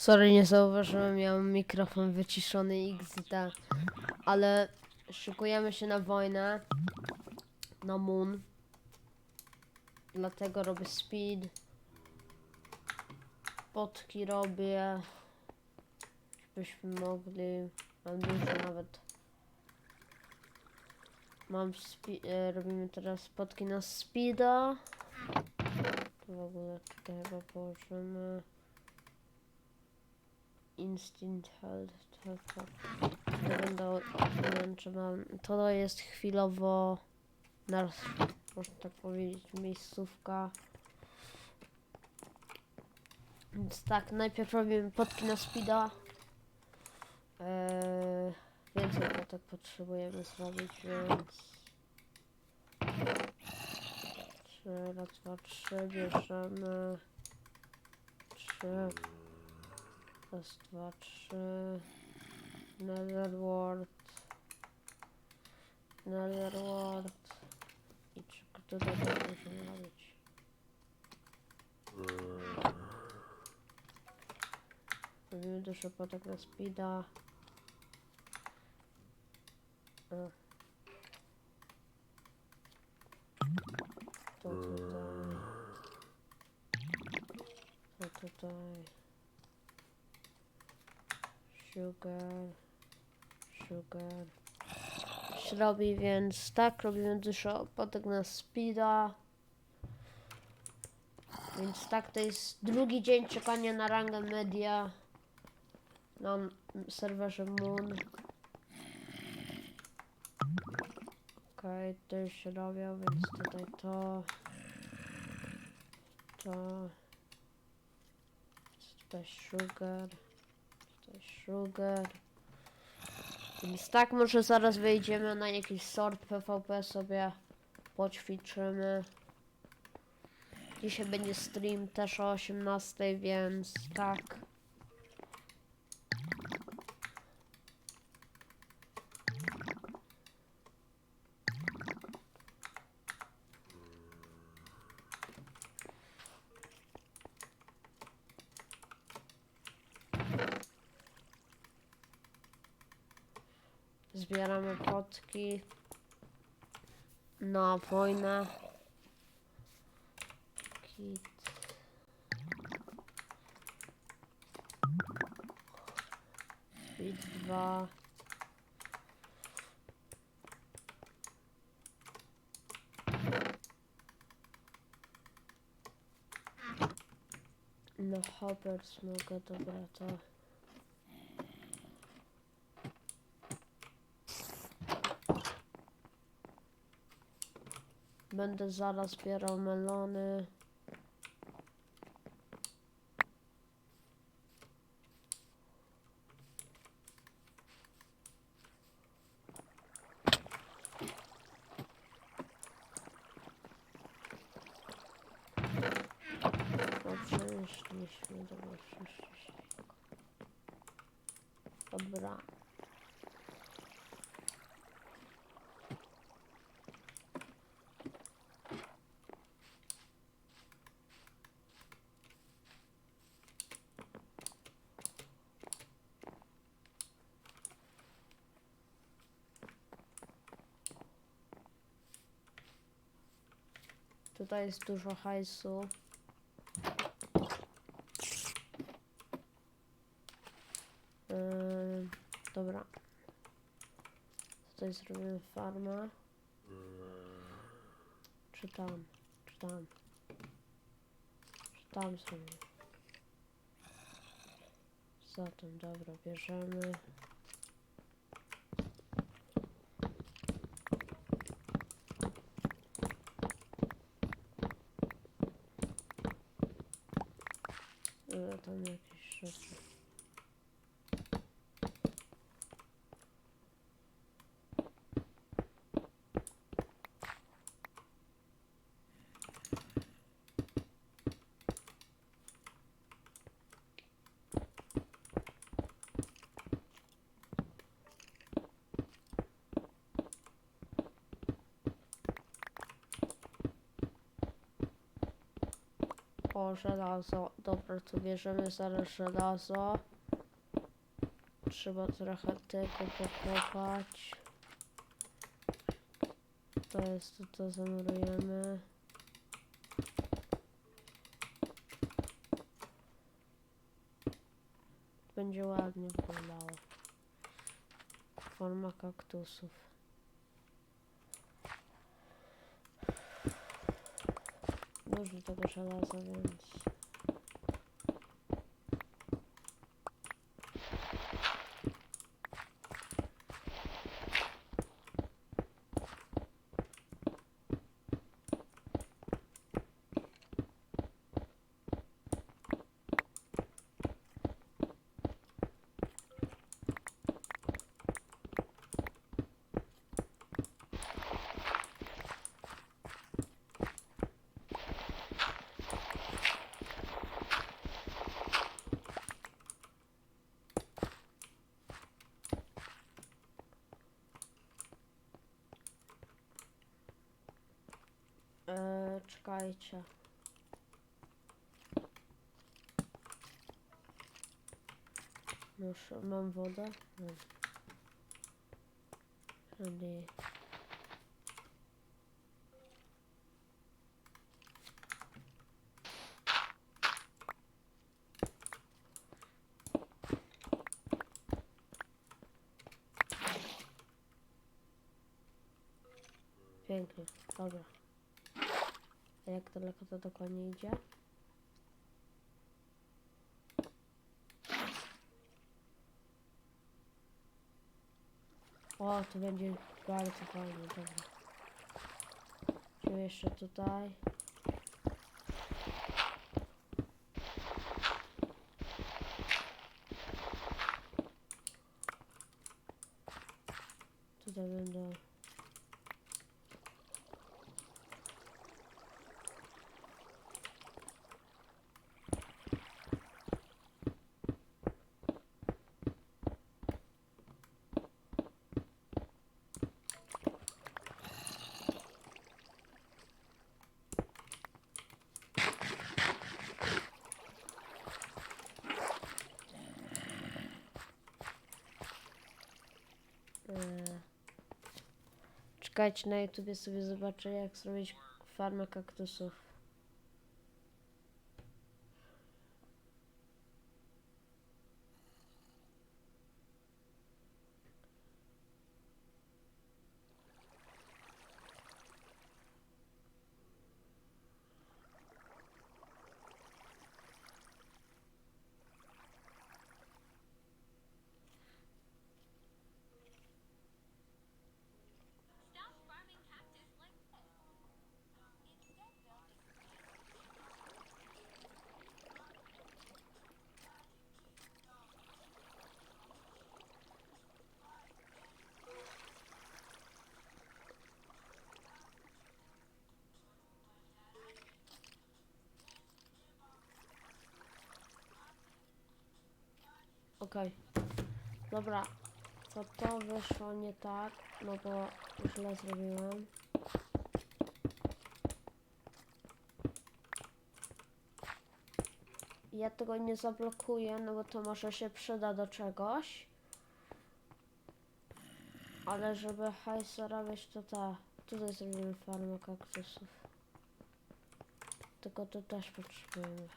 Sorry, nie zauważyłem, miałem mikrofon wyciszony XD. Ale szykujemy się na wojnę. Na Moon. Dlatego robię speed. Potki robię. Byśmy mogli. Mam dużo nawet. Mam e, robimy teraz potki na speeda. Tu w ogóle tutaj chyba położymy. Instinct health. to będą, nie wiem, czy mam, to jest chwilowo nasz, można tak powiedzieć, miejscówka. Więc tak, najpierw robimy potki na speeda. Eee, więcej potek potrzebujemy zrobić, więc... Trzy, raz, dwa, trzy, bierzemy... Trzy... Raz, dwa, trzy... Netherward... Netherward... I czy tutaj też musimy robić? Robimy dużo potek na speeda. To tutaj. To tutaj. Sugar. Sugar. Robi, więc tak, robimy dużo potek na speeda. Więc tak, to jest drugi dzień czekania na rangę media na serwerze Moon. Okej, to już się robią, więc tutaj to. To. Tutaj sugar. Sugar. Więc tak, może zaraz wejdziemy na jakiś sort PvP sobie poćwiczymy. Dzisiaj będzie stream też o 18, więc tak. Zbieramy potki na wojnę. Kit. Speed 2. No hoppers mogę, dobra to. Będę zaraz zbierał melony. No dobra. Dobra. Tutaj jest dużo hajsu. Yy, dobra. Tutaj zrobimy farmę. Czy tam? Czy tam? Czy tam? Zatem, dobra, bierzemy. Dobra, tam jakieś rzeczy. O, żelazo. Dobra, to bierzemy zaraz żelazo. Trzeba trochę tego pokopać. To jest to, to zamurujemy. Będzie ładnie wyglądało. Forma kaktusów. Dużo tego żelaza, więc... Eee, czekajcie. Już mam wodę? Mam. Ready. Pięknie, dobra. Jak daleko to dokładnie idzie? O, to będzie bardzo fajnie, dobra. Tu jeszcze. Tutaj będą Eee, Czekajcie, na YouTubie sobie zobaczę jak zrobić farmę kaktusów. Okej. Dobra. To to wyszło nie tak, no bo źle zrobiłem. Ja tego nie zablokuję, no bo to może się przyda do czegoś. Ale żeby hajs zarabiać, to ta. Tutaj zrobimy farmę kaktusów. Tylko to też potrzebujemy.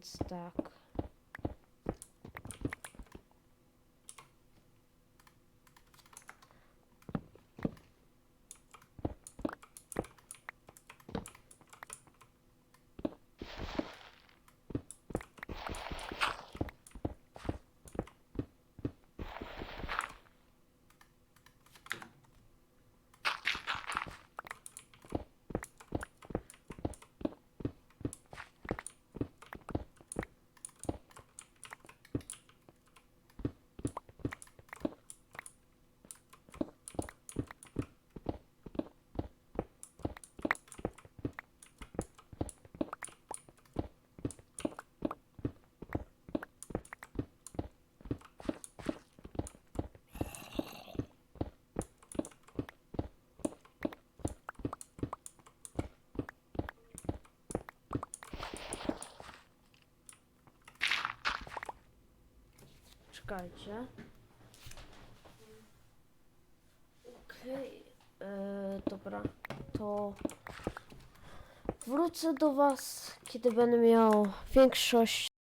Więc czekajcie. Okej, e, dobra, to wrócę do Was, kiedy będę miał większość